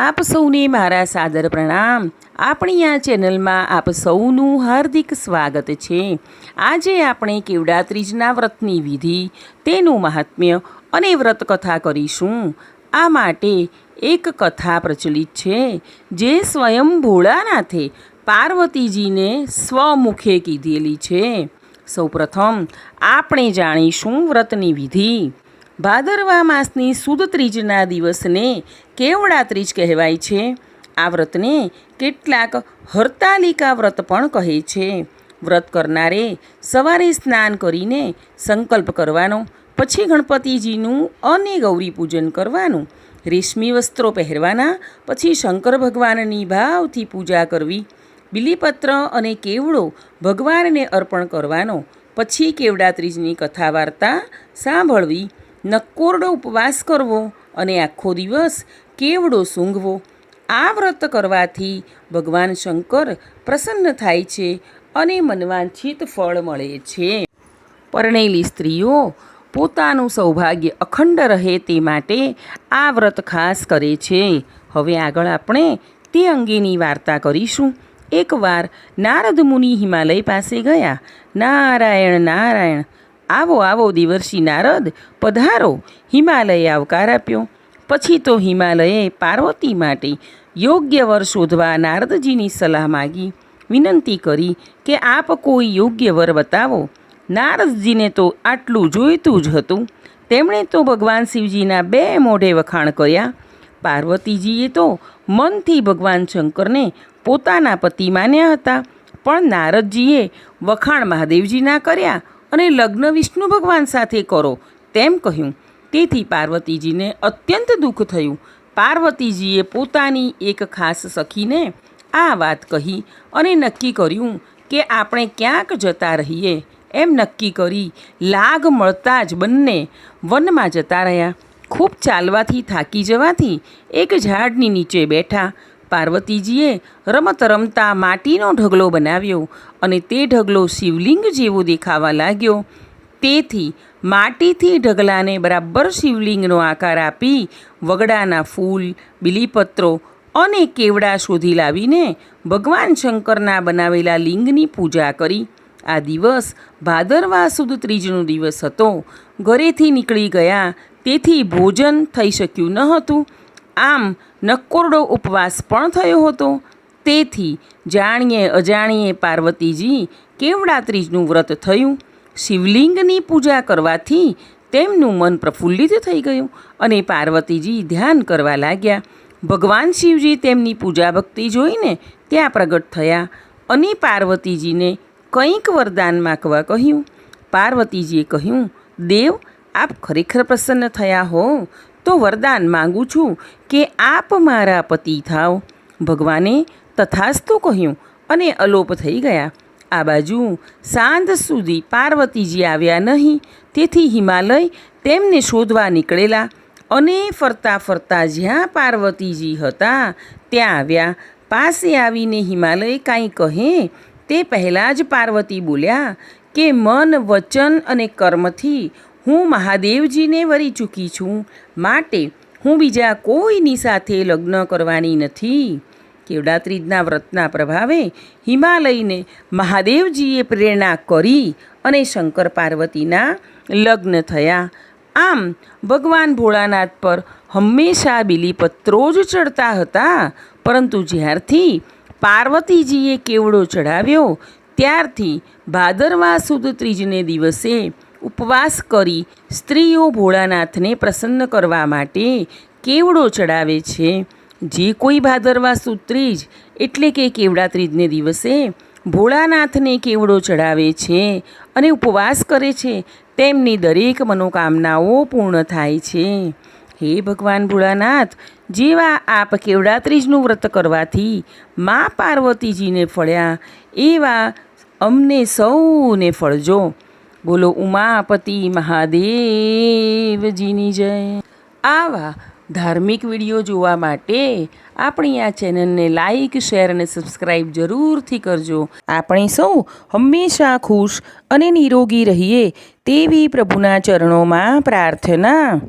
આપ સૌને મારા સાદર પ્રણામ. આપણી આ ચેનલમાં આપ સૌનું હાર્દિક સ્વાગત છે. આજે આપણે કેવડા ત્રીજના વ્રતની વિધિ, તેનું મહાત્મ્ય અને વ્રત કથા કરીશું. આ માટે એક કથા પ્રચલિત છે, જે સ્વયં ભોળાનાથે પાર્વતીજીને સ્વમુખે કીધેલી છે. સૌપ્રથમ, આપણે જાણીશું વ્રતની વિધિ. ભાદરવા માસની સુદ ત્રીજના દિવસને કેવડા ત્રીજ કહેવાય છે. આ વ્રતને કેટલાક હરતાલિકા વ્રત પણ કહે છે. વ્રત કરનારે સવારે સ્નાન કરીને સંકલ્પ કરવાનો, પછી ગણપતિજીનું અને ગૌરી પૂજન કરવાનું, રેશમી વસ્ત્રો પહેરવાના, પછી શંકર ભગવાનની ભાવથી પૂજા કરવી, બિલીપત્ર અને કેવડો ભગવાનને અર્પણ કરવાનો, પછી કેવડા ત્રીજની કથા વાર્તા સાંભળવી નક્કોરડો ઉપવાસ કરવો અને આખો દિવસ કેવડો સૂંઘવો, આ વ્રત કરવાથી ભગવાન શંકર પ્રસન્ન થાય છે અને મનવાંછિત ફળ મળે છે. પરણેલી સ્ત્રીઓ પોતાનું સૌભાગ્ય અખંડ રહે તે માટે આ વ્રત ખાસ કરે છે. હવે આગળ આપણે તે અંગેની વાર્તા કરીશું. એકવાર નારદ મુનિ હિમાલય પાસે ગયા. નારાયણ નારાયણ આવો આવો દિવર્ષિ નારદ, પધારો, હિમાલયે આવકાર આપ્યો. પછી તો હિમાલયે પાર્વતી માટે યોગ્ય વર શોધવા નારદજીની સલાહ માગી. વિનંતી કરી કે આપ કોઈ યોગ્ય વર બતાવો. નારદજીને તો આટલું જોઈતું જ હતું. તેમણે તો ભગવાન શિવજીના બે મોઢે વખાણ કર્યા. પાર્વતીજીએ તો મનથી ભગવાન શંકરને પોતાના પતિ માન્યા હતા. પણ નારદજીએ વખાણ મહાદેવજીના કર્યા. અને લગ્ન વિષ્ણુ ભગવાન સાથે કરો, તેમ કહ્યું. તેથી પાર્વતીજીને અત્યંત દુઃખ થયું. પાર્વતીજીએ પોતાની એક ખાસ સખીને આ વાત કહી અને નક્કી કર્યું કે આપણે ક્યાંક જતા રહીએ. એમ નક્કી કરી લાગ મળતા જ બંને વનમાં જતા રહ્યા. ખૂબ ચાલવાથી થાકી જવાથી એક ઝાડની નીચે બેઠા પાર્વતીજીએ રમત રમતા માટીનો ઢગલો બનાવ્યો અને તે ઢગલો શિવલિંગ જેવો દેખાવા લાગ્યો. તેથી માટીથી ઢગલાને બરાબર શિવલિંગનો આકાર આપી વગડાના ફૂલ, બિલીપત્રો અને કેવડા શોધી લાવીને ભગવાન શંકરના બનાવેલા લિંગની પૂજા કરી. આ દિવસ ભાદરવા સુદ ત્રીજનો દિવસ હતો. ઘરેથી નીકળી ગયા. તેથી ભોજન થઈ શક્યું ન હતું. આમ નક્કોરડો ઉપવાસ પણ થયો હતો. તેથી જાણીએ અજાણીએ પાર્વતીજી કેવડા ત્રીજનું વ્રત થયું? શિવલિંગની પૂજા કરવાથી તેમનું મન પ્રફુલ્લિત થઈ ગયું અને પાર્વતીજી ધ્યાન કરવા લાગ્યા. ભગવાન શિવજી તેમની પૂજા ભક્તિ જોઈને ત્યાં પ્રગટ થયા અને પાર્વતીજીને કંઈક વરદાન માગવા કહ્યું. પાર્વતીજીએ કહ્યું, દેવ, આપ ખરેખર પ્રસન્ન થયા હો તો વરદાન માગું છું કે આપ મારા પતિ થાવ ભગવાને તથાસ્તુ કહ્યું અને અલોપ થઈ ગયા. આ બાજુ સાંજ સુધી પાર્વતીજી આવ્યા નહીં. તેથી હિમાલય તેમને શોધવા નીકળેલા અને ફરતા ફરતા જ્યાં પાર્વતીજી હતા ત્યાં આવ્યા. પાસે આવીને હિમાલય કાંઈ કહે તે પહેલાં જ પાર્વતી બોલ્યા કે મન, વચન અને કર્મથી હું મહાદેવજીને વરી ચૂકી છું. માટે હું બીજા કોઈની સાથે લગ્ન કરવાની નથી. કેવડા ત્રીજના વ્રતના પ્રભાવે હિમાલયને મહાદેવજીએ પ્રેરણા કરી અને શંકર પાર્વતીના લગ્ન થયા. આમ ભગવાન ભોળાનાથ પર હંમેશા બિલીપત્રો જ ચડતા હતા. પરંતુ જ્યારથી પાર્વતીજીએ કેવડો ચઢાવ્યો, ત્યારથી ભાદરવા સુદ ત્રીજને દિવસે ઉપવાસ કરી સ્ત્રીઓ ભોળાનાથને પ્રસન્ન કરવા માટે કેવડો ચડાવે છે? જે કોઈ ભાદરવા સુદ ત્રીજ એટલે કે કેવડા ત્રીજને દિવસે ભોળાનાથને કેવડો ચડાવે છે અને ઉપવાસ કરે છે, તેમની દરેક મનોકામનાઓ પૂર્ણ થાય છે. હે ભગવાન ભોળાનાથ, જેવા આપ કેવડા ત્રીજનું વ્રત કરવાથી મા પાર્વતીજીને ફળ્યા, એવા અમને સૌને ફળજો. બોલો ઉમાપતિ મહાદેવજીની જય. આવા ધાર્મિક વીડિયો જોવા માટે આપણી આ ચેનલને લાઈક, શેર અને સબસ્ક્રાઈબ જરૂરથી કરજો. આપણે સૌ હંમેશા ખુશ અને નિરોગી રહીએ તેવી પ્રભુના ચરણોમાં પ્રાર્થના.